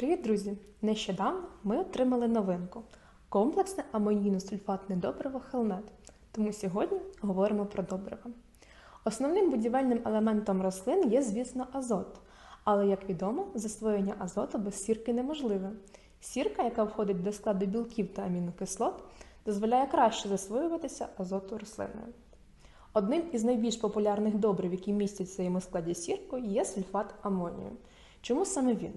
Привіт, друзі! Нещодавно ми отримали новинку комплексне амонійно-сульфатне добриво Хелмет. Тому сьогодні говоримо про добрива. Основним будівельним елементом рослин є, звісно, азот. Але, як відомо, засвоєння азоту без сірки неможливе. Сірка, яка входить до складу білків та амінокислот, дозволяє краще засвоюватися азоту рослиною. Одним із найбільш популярних добрив, які містять в своєму складі сірку, є сульфат амонію. Чому саме він?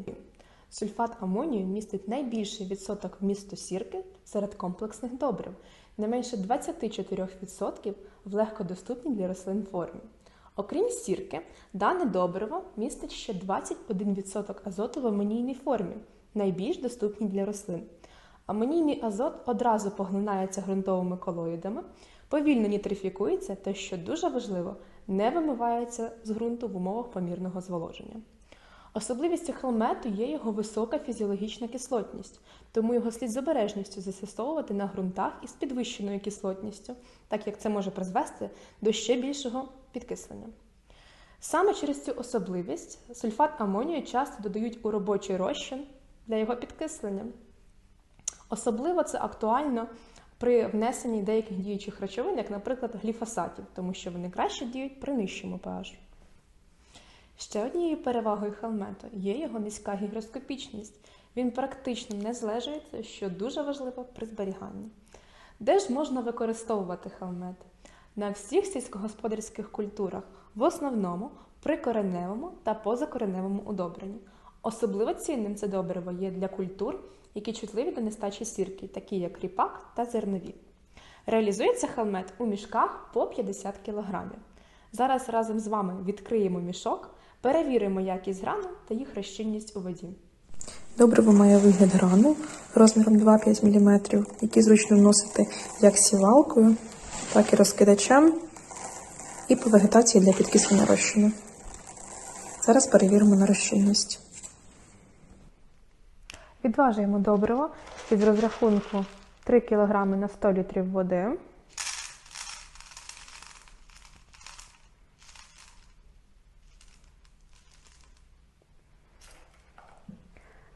Сульфат амонію містить найбільший відсоток вмісту сірки серед комплексних добрив, не менше 24% в легкодоступній для рослин формі. Окрім сірки, дане добриво містить ще 21% азоту в амонійній формі, найбільш доступній для рослин. Амонійний азот одразу поглинається ґрунтовими колоїдами, повільно нітрифікується та, що дуже важливо, не вимивається з ґрунту в умовах помірного зволоження. Особливістю хелмету є його висока фізіологічна кислотність, тому його слід з обережністю застосовувати на ґрунтах із підвищеною кислотністю, так як це може призвести до ще більшого підкислення. Саме через цю особливість сульфат амонію часто додають у робочий розчин для його підкислення. Особливо це актуально при внесенні деяких діючих речовин, як, наприклад, гліфосатів, тому що вони краще діють при нижчому pH. Ще однією перевагою хелмету є його низька гігроскопічність. Він практично не злежується, що дуже важливо при зберіганні. Де ж можна використовувати хелмет? На всіх сільськогосподарських культурах, в основному при кореневому та позакореневому удобренні. Особливо цінним це добриво є для культур, які чутливі до нестачі сірки, такі як ріпак та зернові. Реалізується хелмет у мішках по 50 кг. Зараз разом з вами відкриємо мішок, перевіримо якість грану та їх розчинність у воді. Добриво має вигляд грану розміром 2-5 мм, які зручно вносити як сівалкою, так і розкидачем, і по вегетації для підкислення розчину. Зараз перевіримо на розчинність. Відважуємо добриво із розрахунку 3 кг на 100 літрів води.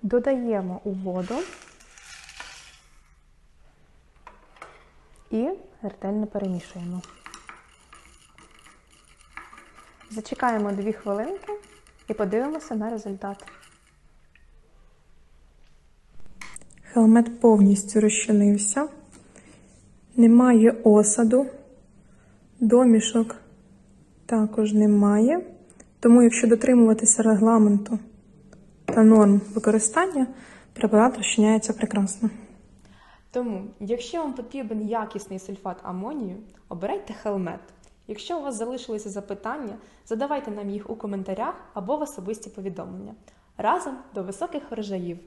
Додаємо у воду і ретельно перемішуємо. Зачекаємо 2 хвилинки і подивимося на результат. Хелмет повністю розчинився, немає осаду, домішок також немає. Тому, якщо дотримуватися регламенту та норм використання, препарат розчиняється прекрасно. Тому, якщо вам потрібен якісний сульфат амонію, обирайте хелмет. Якщо у вас залишилися запитання, задавайте нам їх у коментарях або в особисті повідомлення. Разом до високих врожаїв!